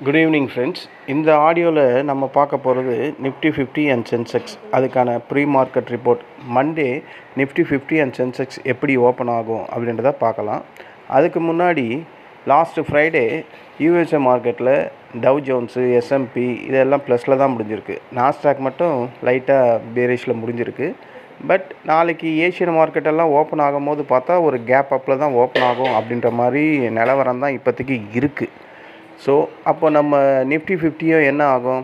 Good evening friends இந்த ஆடியோவில் நம்ம பார்க்க போகிறது நிஃப்டி ஃபிஃப்டி அண்ட் சென்செக்ஸ் அதுக்கான pre market report Monday Nifty fifty and Sensex எப்படி ஓப்பன் ஆகும் அப்படின்றத பார்க்கலாம். அதுக்கு முன்னாடி லாஸ்ட்டு ஃப்ரைடே யூஎஸ்ஏ மார்க்கெட்டில் Dow Jones S and P இதெல்லாம் ப்ளஸில் தான் முடிஞ்சிருக்கு. நாஸ்டாக் மட்டும் லைட்டாக பேரிஷில் முடிஞ்சிருக்கு. பட் நாளைக்கு ஏஷியன் மார்க்கெட்டெல்லாம் ஓப்பன் ஆகும்போது பார்த்தா ஒரு கேப் அப்பில் தான் ஓப்பன் ஆகும் அப்படின்ற மாதிரி நிலவரம் தான் இப்போதைக்கு இருக்குது ஸோ அப்போ நம்ம நிஃப்டி ஃபிஃப்டியும் என்ன ஆகும்?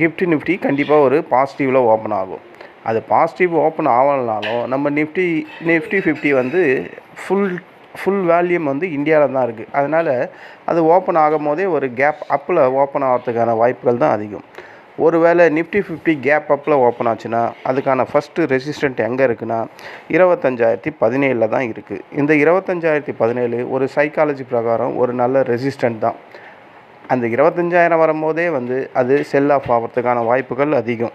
கிஃப்ட் நிஃப்டி கண்டிப்பாக ஒரு பாசிட்டிவில் ஓப்பன் ஆகும். அது பாசிட்டிவ் ஓப்பன் ஆகலனாலும் நம்ம நிஃப்டி நிஃப்டி ஃபிஃப்டி வந்து ஃபுல் ஃபுல் வேல்யூம் வந்து இந்தியாவில் தான் இருக்குது அதனால் அது ஓப்பன் ஆகும் போதே ஒரு கேப் அப்பில் ஓப்பன் ஆகிறதுக்கான வாய்ப்புகள் தான் அதிகம். ஒருவேளை நிஃப்டி ஃபிஃப்டி கேப் அப்பில் ஓப்பன் ஆச்சுன்னா அதுக்கான ஃபஸ்ட்டு ரெசிஸ்டண்ட் எங்கே இருக்குன்னா இருபத்தஞ்சாயிரத்தி பதினேழில் தான் இருக்குது இந்த இருபத்தஞ்சாயிரத்தி பதினேழு ஒரு சைக்காலஜி பிரகாரம் ஒரு நல்ல ரெசிஸ்டண்ட் தான். அந்த இருபத்தஞ்சாயிரம் வரும்போதே வந்து அது செல் ஆஃப் ஆகிறதுக்கான வாய்ப்புகள் அதிகம்.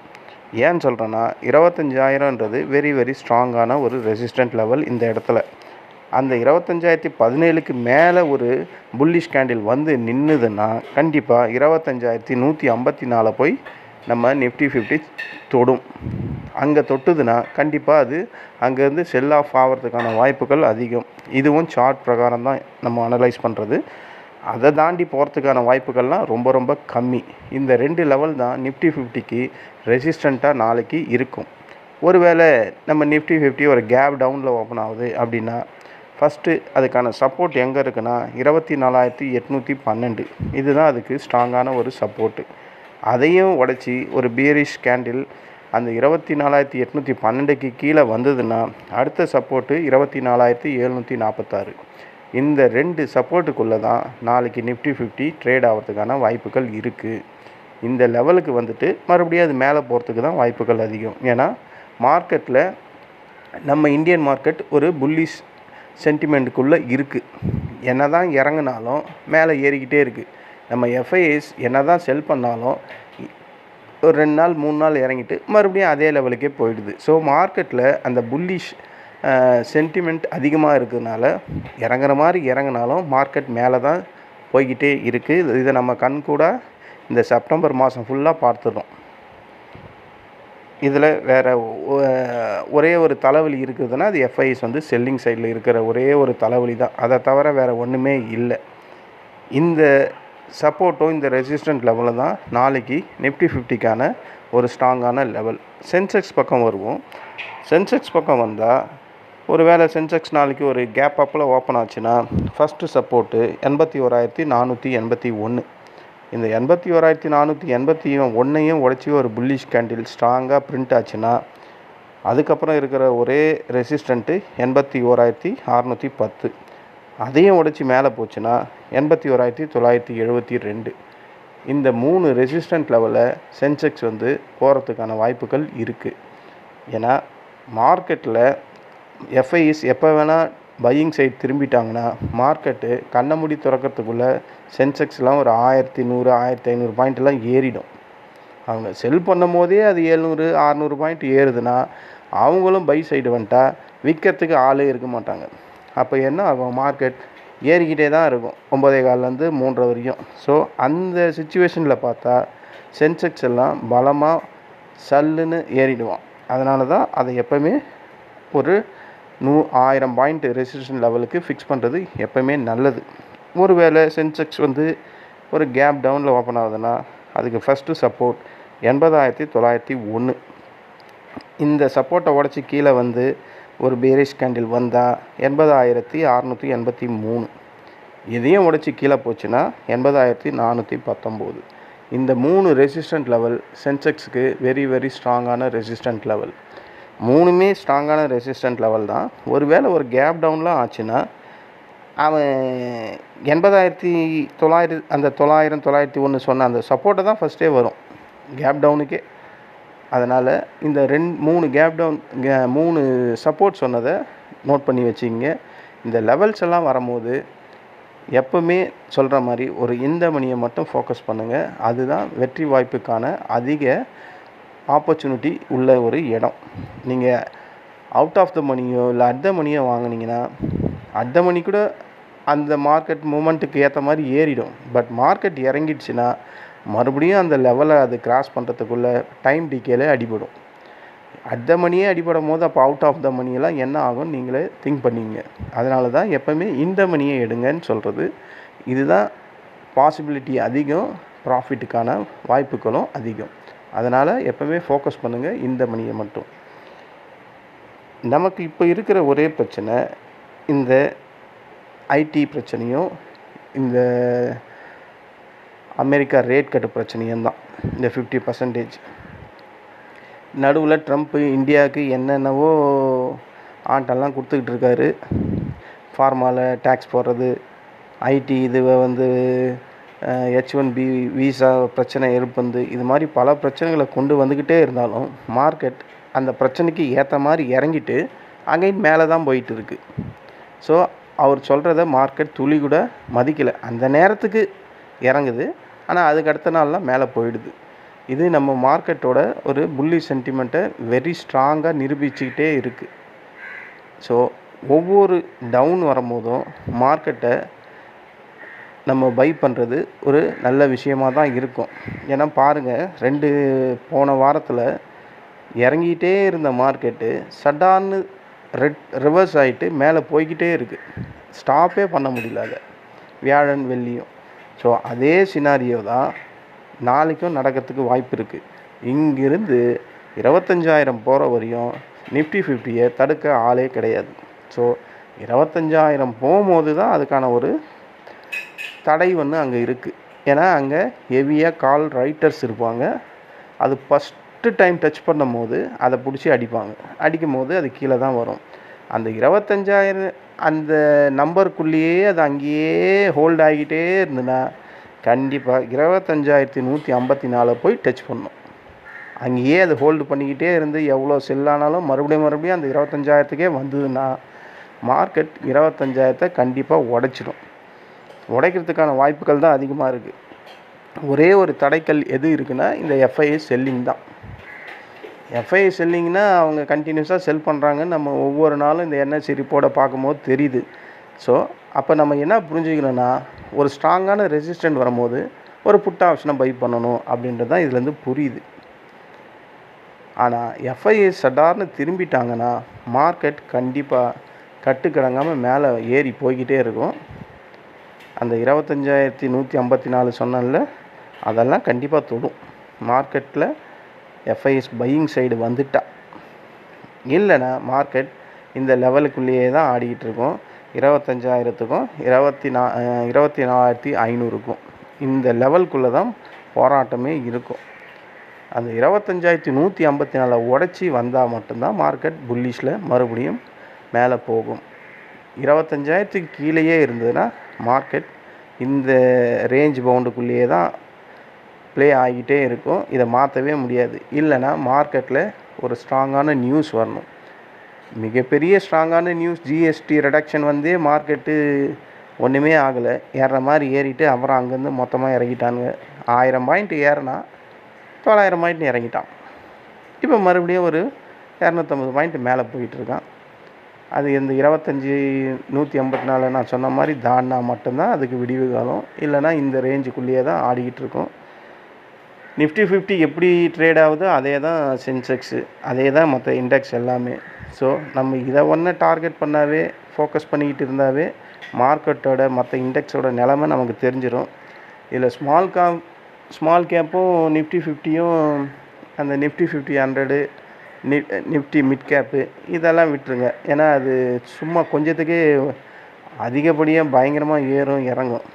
ஏன்னு சொல்கிறேன்னா இருபத்தஞ்சாயிரன்றது வெரி வெரி ஸ்ட்ராங்கான ஒரு ரெசிஸ்டன்ட் லெவல் இந்த இடத்துல. அந்த இருபத்தஞ்சாயிரத்தி பதினேழுக்கு மேலே ஒரு புல்லிஷ் கேண்டில் வந்து நின்றுதுன்னா கண்டிப்பாக இருபத்தஞ்சாயிரத்தி நூற்றி ஐம்பத்தி நாலை போய் நம்ம நிஃப்டி ஃபிஃப்டி தொடும். அங்கே தொட்டுதுன்னா கண்டிப்பாக அது அங்கேருந்து செல் ஆஃப் ஆகிறதுக்கான வாய்ப்புகள் அதிகம். இதுவும் சார்ட் பிரகாரம் தான் நம்ம அனலைஸ் பண்ணுறது அதை தாண்டி போகிறதுக்கான வாய்ப்புகள்லாம் ரொம்ப ரொம்ப கம்மி. இந்த ரெண்டு லெவல் தான் நிஃப்டி ஃபிஃப்டிக்கு ரெசிஸ்டண்ட்டாக நாளைக்கு இருக்கும். ஒருவேளை நம்ம நிஃப்டி ஃபிஃப்டி ஒரு கேப் டவுனில் ஓப்பன் ஆகுது அப்படின்னா ஃபஸ்ட்டு அதுக்கான சப்போர்ட் எங்கே இருக்குன்னா இருபத்தி நாலாயிரத்தி எட்நூற்றி பன்னெண்டு. இதுதான் அதுக்கு ஸ்ட்ராங்கான ஒரு சப்போர்ட்டு அதையும் உடச்சி ஒரு பியரிஷ் கேண்டில் அந்த இருபத்தி நாலாயிரத்தி எட்நூற்றி பன்னெண்டுக்கு கீழே வந்ததுன்னா அடுத்த சப்போர்ட்டு இருபத்தி நாலாயிரத்தி எழுநூற்றி நாற்பத்தாறு. இந்த ரெண்டு சப்போர்ட்டுக்குள்ளே தான் நாளைக்கு நிஃப்டி ஃபிஃப்டி ட்ரேட் ஆகிறதுக்கான வாய்ப்புகள் இருக்குது இந்த லெவலுக்கு வந்துட்டு மறுபடியும் அது மேலே போகிறதுக்கு தான் வாய்ப்புகள் அதிகம். ஏன்னா மார்க்கெட்டில் நம்ம இந்தியன் மார்க்கெட் ஒரு புல்லிஷ் சென்டிமெண்ட்டுக்குள்ளே இருக்குது என்ன தான் இறங்குனாலும் மேலே ஏறிக்கிட்டே இருக்குது நம்ம எஃப்ஐஎஸ் என்ன தான் செல் பண்ணாலும் ஒரு ரெண்டு நாள் மூணு நாள் இறங்கிட்டு மறுபடியும் அதே லெவலுக்கே போயிடுது. ஸோ மார்க்கெட்டில் அந்த புல்லிஷ் சென்டிமெண்ட் அதிகமாக இருக்கிறதுனால இறங்குற மாதிரி இறங்கினாலும் மார்க்கெட் மேலே தான் போய்கிட்டே இருக்குது இதை நம்ம கண் கூட இந்த செப்டம்பர் மாதம் ஃபுல்லாக பார்த்துடுறோம். இதில் வேறு ஒரே ஒரு தலைவலி இருக்குதுன்னா அது எஃப்ஐஎஸ் வந்து செல்லிங் சைடில் இருக்கிற ஒரே ஒரு தலைவலி தான். அதை தவிர வேறு ஒன்றுமே இல்லை. இந்த சப்போர்ட்டும் இந்த ரெசிஸ்டன்ட் லெவலில் தான் நாளைக்கு நிஃப்டி ஃபிஃப்டிக்கான ஒரு ஸ்ட்ராங்கான லெவல் சென்செக்ஸ் பக்கம் வருவோம். சென்செக்ஸ் பக்கம் வந்தால் ஒரு வேளை சென்செக்ஸ் நாளைக்கு ஒரு கேப் அப்பில் ஓப்பன் ஆச்சுன்னா ஃபஸ்ட்டு சப்போர்ட்டு எண்பத்தி ஓராயிரத்தி நானூற்றி எண்பத்தி ஒன்று இந்த எண்பத்தி ஓராயிரத்தி நானூற்றி எண்பத்தி ஒன்றையும் உடச்சி ஒரு புல்லிஷ் கேண்டில் ஸ்ட்ராங்காக பிரிண்ட் ஆச்சுன்னா அதுக்கப்புறம் இருக்கிற ஒரே ரெசிஸ்டண்ட்டு எண்பத்தி ஓராயிரத்தி அறநூற்றி பத்து. அதையும் உடச்சி மேலே போச்சுன்னா எண்பத்தி ஓராயிரத்தி தொள்ளாயிரத்தி எழுபத்தி ரெண்டு. இந்த மூணு ரெசிஸ்டன்ட் லெவலில் சென்செக்ஸ் வந்து போகிறதுக்கான வாய்ப்புகள் இருக்குது ஏன்னா மார்க்கெட்டில் எஃப்ஐஸ் எப்போ வேணால் பையிங் சைட் திரும்பிட்டாங்கன்னா மார்க்கெட்டு கண்ணை மூடி திறக்கிறதுக்குள்ளே சென்செக்ஸ்லாம் ஒரு ஆயிரத்தி நூறு ஆயிரத்தி ஐநூறு பாயிண்ட்லாம் ஏறிடும். அவங்க செல் பண்ணும் போதே அது ஏழ்நூறு அறநூறு பாயிண்ட் ஏறுதுன்னா அவங்களும் பை சைடு வந்துட்டா விற்கிறதுக்கு ஆளே இருக்க மாட்டாங்க. அப்போ என்ன ஆகும்? மார்க்கெட் ஏறிக்கிட்டே தான் இருக்கும். ஒம்பதே கால்லேருந்து மூன்றரை வரைக்கும். ஸோ அந்த சுச்சுவேஷனில் பார்த்தா சென்செக்ஸ் எல்லாம் பலமாக சல்லுன்னு ஏறிடுவான். அதனால தான் அதை எப்போவுமே ஒரு நூ ஆயிரம் பாயிண்ட் ரெசிஸ்டன்ஸ் லெவலுக்கு ஃபிக்ஸ் பண்ணுறது எப்போவுமே நல்லது. ஒருவேளை சென்செக்ஸ் வந்து ஒரு கேப் டவுனில் ஓப்பன் ஆகுதுன்னா அதுக்கு ஃபஸ்ட்டு சப்போர்ட் எண்பதாயிரத்தி தொள்ளாயிரத்தி ஒன்று இந்த சப்போர்ட்டை உடச்சி கீழே வந்து ஒரு பேரிஷ் கேண்டில் வந்தால் எண்பதாயிரத்தி அறநூற்றி எண்பத்தி மூணு. இதையும் உடச்சி கீழே போச்சுன்னா எண்பதாயிரத்தி நானூற்றி பத்தொம்போது. இந்த மூணு ரெசிஸ்டண்ட் லெவல் சென்செக்ஸுக்கு வெரி வெரி ஸ்ட்ராங்கான ரெசிஸ்டண்ட் லெவல் மூணுமே ஸ்ட்ராங்கான ரெசிஸ்டன்ட் லெவல் தான். ஒருவேளை ஒரு கேப் டவுன்லாம் ஆச்சுன்னா அவன் எண்பதாயிரத்தி தொள்ளாயிரம் அந்த தொள்ளாயிரம் தொள்ளாயிரத்தி ஒன்று சொன்ன அந்த சப்போர்ட்டை தான் ஃபஸ்ட்டே வரும். கேப் டவுனுக்கே அதனால் இந்த ரெண்டு மூணு கேப் டவுன் மூணு சப்போர்ட் சொன்னதை நோட் பண்ணி வச்சுங்க இந்த லெவல்ஸ் எல்லாம் வரும்போது எப்போவுமே சொல்கிற மாதிரி ஒரு இந்த மணியை மட்டும் ஃபோக்கஸ் பண்ணுங்கள் அதுதான் வெற்றி வாய்ப்புக்கான அதிக ஆப்பர்ச்சுனிட்டி உள்ள ஒரு இடம். நீங்கள் அவுட் ஆஃப் த மணியோ இல்லை அட் த மணியோ வாங்கினீங்கன்னா அட் த மணி கூட அந்த மார்க்கெட் மூமெண்ட்டுக்கு ஏற்ற மாதிரி ஏறிடும். பட் மார்க்கெட் இறங்கிடுச்சுன்னா மறுபடியும் அந்த லெவலை அது கிராஸ் பண்ணுறதுக்குள்ளே டைம் டிகேல அடிபடும். அட் த மணியே அடிபடும் போது அப்போ அவுட் ஆஃப் த மணியெல்லாம் என்ன ஆகும் நீங்களே திங்க் பண்ணிங்க. அதனால தான் எப்போவுமே இந்த மணியை எடுங்கன்னு சொல்கிறது இதுதான் பாசிபிலிட்டி அதிகம் ப்ராஃபிட்டுக்கான வாய்ப்புகளும் அதிகம். அதனால் எப்போவுமே ஃபோக்கஸ் பண்ணுங்கள் இந்த மணியை மட்டும். நமக்கு இப்போ இருக்கிற ஒரே பிரச்சனை இந்த ஐடி பிரச்சனையும் இந்த அமெரிக்கா ரேட் கட்டு பிரச்சனையும் தான். இந்த ஃபிஃப்டி பர்சன்டேஜ் நடுவில் ட்ரம்ப்பு இந்தியாவுக்கு என்னென்னவோ ஆண்டெல்லாம் கொடுத்துக்கிட்டு இருக்காரு. ஃபார்மாவில் டேக்ஸ் போடுறது ஐடி இதுவை வந்து ஹெச் ஒன் பி விசா பிரச்சனை எழுப்புந்து இது மாதிரி பல பிரச்சனைகளை கொண்டு வந்துக்கிட்டே இருந்தாலும் மார்க்கெட் அந்த பிரச்சனைக்கு ஏற்ற மாதிரி இறங்கிட்டு அகைன் மேலே தான் போயிட்டு இருக்கு. ஸோ அவர் சொல்கிறத மார்க்கெட் துளி கூட மதிக்கலை. அந்த நேரத்துக்கு இறங்குது. ஆனால் அதுக்கு அடுத்த நாள்லாம் மேலே போயிடுது. இது நம்ம மார்க்கெட்டோட ஒரு புள்ளி சென்டிமெண்ட்டை வெரி ஸ்ட்ராங்காக நிரூபிச்சுக்கிட்டே இருக்குது ஸோ ஒவ்வொரு டவுன் வரும்போதும் மார்க்கெட்டை நம்ம பை பண்ணுறது ஒரு நல்ல விஷயமாக தான் இருக்கும். ஏன்னா பாருங்கள் ரெண்டு போன வாரத்தில் இறங்கிட்டே இருந்த மார்க்கெட்டு சடான்னு ரெட் ரிவர்ஸ் ஆகிட்டு மேலே போய்கிட்டே இருக்குது ஸ்டாப்பே பண்ண முடியல அதை. வியாழன் வெள்ளியும். ஸோ அதே சினாரியோ தான் நாளைக்கும் நடக்கிறதுக்கு வாய்ப்பு இருக்குது இங்கிருந்து இருபத்தஞ்சாயிரம் போகிற வரையும் நிஃப்டி ஃபிஃப்டியை தடுக்க ஆளே கிடையாது. ஸோ இருபத்தஞ்சாயிரம் போகும்போது தான் அதுக்கான ஒரு தடை ஒன்று அங்கே இருக்குது ஏன்னா அங்கே ஹெவியாக கால் ரைட்டர்ஸ் இருப்பாங்க. அது ஃபஸ்ட்டு டைம் டச் பண்ணும் போது அதை பிடிச்சி அடிப்பாங்க. அடிக்கும் போது அது கீழே தான் வரும். அந்த இருபத்தஞ்சாயிரம் அந்த நம்பருக்குள்ளேயே அது அங்கேயே ஹோல்ட் ஆகிக்கிட்டே இருந்ததுன்னா கண்டிப்பாக இருபத்தஞ்சாயிரத்தி நூற்றி ஐம்பத்தி நாலை போய் டச் பண்ணும். அங்கேயே அது ஹோல்டு பண்ணிக்கிட்டே இருந்து எவ்வளோ செல்லானாலும் மறுபடியும் மறுபடியும் அந்த இருபத்தஞ்சாயிரத்துக்கே வந்ததுன்னா மார்க்கெட் இருபத்தஞ்சாயிரத்தை கண்டிப்பாக உடச்சிடும். உடைக்கிறதுக்கான வாய்ப்புகள் தான் அதிகமாக இருக்குது ஒரே ஒரு தடைக்கல் எது இருக்குன்னா இந்த எஃப்ஐஏ செல்லிங் தான். எஃப்ஐஏ செல்லிங்னா அவங்க கண்டினியூஸாக செல் பண்ணுறாங்கன்னு நம்ம ஒவ்வொரு நாளும் இந்த என்எஸ்சி ரிப்போர்ட்டை பார்க்கும்போது தெரியுது. ஸோ அப்போ நம்ம என்ன புரிஞ்சுக்கணும்னா ஒரு ஸ்ட்ராங்கான ரெசிஸ்டன்ட் வரும்போது ஒரு புட் ஆப்ஷனை பை பண்ணணும் அப்படின்றது தான் இதுலேருந்து புரியுது. ஆனால் எஃப்ஐஏ சடார்னு திரும்பிட்டாங்கன்னா மார்க்கெட் கண்டிப்பாக கட்டுக்கடங்காமல் மேலே ஏறி போய்கிட்டே இருக்கும். அந்த இருபத்தஞ்சாயிரத்தி நூற்றி ஐம்பத்தி நாலு சொன்னேன்ல அதெல்லாம் கண்டிப்பாக தொடும். மார்க்கெட்டில் எஃப்ஐஎஸ் பையிங் சைடு வந்துட்டா. இல்லைன்னா மார்க்கெட் இந்த லெவலுக்குள்ளேயே தான் ஆடிக்கிட்டு இருக்கும். இருபத்தஞ்சாயிரத்துக்கும் இருபத்தி நா இருபத்தி நாலாயிரத்தி ஐநூறுக்கும். இந்த லெவலுக்குள்ளே தான் போராட்டமே இருக்கும். அந்த இருபத்தஞ்சாயிரத்தி நூற்றி ஐம்பத்தி நாலை உடச்சி வந்தால் மட்டும்தான் மார்க்கெட் புல்லிஷில் மறுபடியும் மேலே போகும். இருபத்தஞ்சாயிரத்துக்கு கீழேயே இருந்ததுன்னா மார்க்கெட் இந்த ரேஞ்ச் பவுண்டுக்குள்ளேயே தான் ப்ளே ஆகிட்டே இருக்கும். இதை மாற்றவே முடியாது. இல்லைன்னா மார்க்கெட்டில் ஒரு ஸ்ட்ராங்கான நியூஸ் வரணும். மிகப்பெரிய ஸ்ட்ராங்கான நியூஸ் ஜிஎஸ்டி ரிடக்ஷன் வந்து மார்க்கெட்டு ஒன்றுமே ஆகலை. ஏறுற மாதிரி ஏறிட்டு அப்புறம் அங்கேருந்து மொத்தமாக இறங்கிட்டானுங்க. ஆயிரம் பாயிண்ட் ஏறினா தொள்ளாயிரம் பாயிண்ட் இறங்கிட்டான். இப்போ மறுபடியும் ஒரு இரநூத்தம்பது பாயிண்ட் மேலே போயிட்டுருக்கான் அது இந்த இருபத்தஞ்சி நூற்றி ஐம்பத்தி நாலு நான் சொன்ன மாதிரி தாண்டினா மட்டும்தான் அதுக்கு விடிவு காலம் இல்லைனா இந்த ரேஞ்சுக்குள்ளேயே தான் ஆடிக்கிட்டு இருக்கும். நிஃப்டி ஃபிஃப்டி எப்படி ட்ரேட் ஆகுதோ அதே தான் சென்செக்ஸு அதே தான் மற்ற இண்டெக்ஸ் எல்லாமே. ஸோ நம்ம இதை ஒன்று டார்கெட் பண்ணாவே ஃபோக்கஸ் பண்ணிக்கிட்டு இருந்தாவே மார்க்கெட்டோட மற்ற இண்டெக்ஸோட நிலமை நமக்கு தெரிஞ்சிடும் இதில் ஸ்மால் கா ஸ்மால் கேப்பும் நிஃப்டி ஃபிஃப்டியும் அந்த நிஃப்டி ஃபிஃப்டி ஹண்ட்ரடு நி நிஃப்டி மிட் கேப்பு இதெல்லாம் விட்டுருங்க. ஏன்னா அது சும்மா கொஞ்சத்துக்கே அதிகப்படியாக பயங்கரமாக ஏறும் இறங்கும்.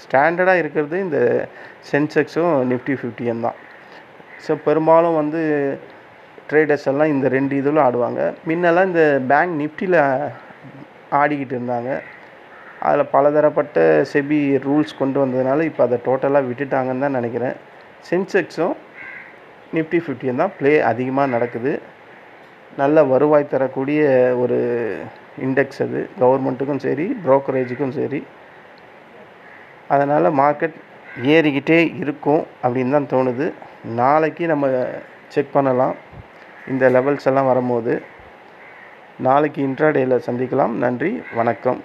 ஸ்டாண்டர்டாக இருக்கிறது இந்த சென்செக்ஸும் நிஃப்டி ஃபிஃப்டியும் தான். ஸோ பெரும்பாலும் வந்து ட்ரேடர்ஸ் எல்லாம் இந்த ரெண்டு இதிலும் ஆடுவாங்க. முன்னெல்லாம் இந்த பேங்க் நிஃப்டியில் ஆடிக்கிட்டு இருந்தாங்க. அதில் பலதரப்பட்ட செபி ரூல்ஸ் கொண்டு வந்ததுனால இப்போ அதை டோட்டலாக விட்டுட்டாங்கன்னு தான் நினைக்கிறேன். சென்செக்ஸும் நிஃப்டி ஃபிஃப்டியும் தான் ப்ளே அதிகமாக நடக்குது. நல்ல வருவாய் தரக்கூடிய ஒரு இண்டெக்ஸ் அது. கவர்மெண்ட்டுக்கும் சரி ப்ரோக்கரேஜுக்கும் சரி. அதனால் மார்க்கெட் ஏறிக்கிட்டே இருக்கும் அப்படின்னு தான் தோணுது. நாளைக்கு நம்ம செக் பண்ணலாம். இந்த லெவல்ஸ் எல்லாம் வரும்போது. நாளைக்கு இன்ட்ராடேயில் சந்திக்கலாம். நன்றி. வணக்கம்.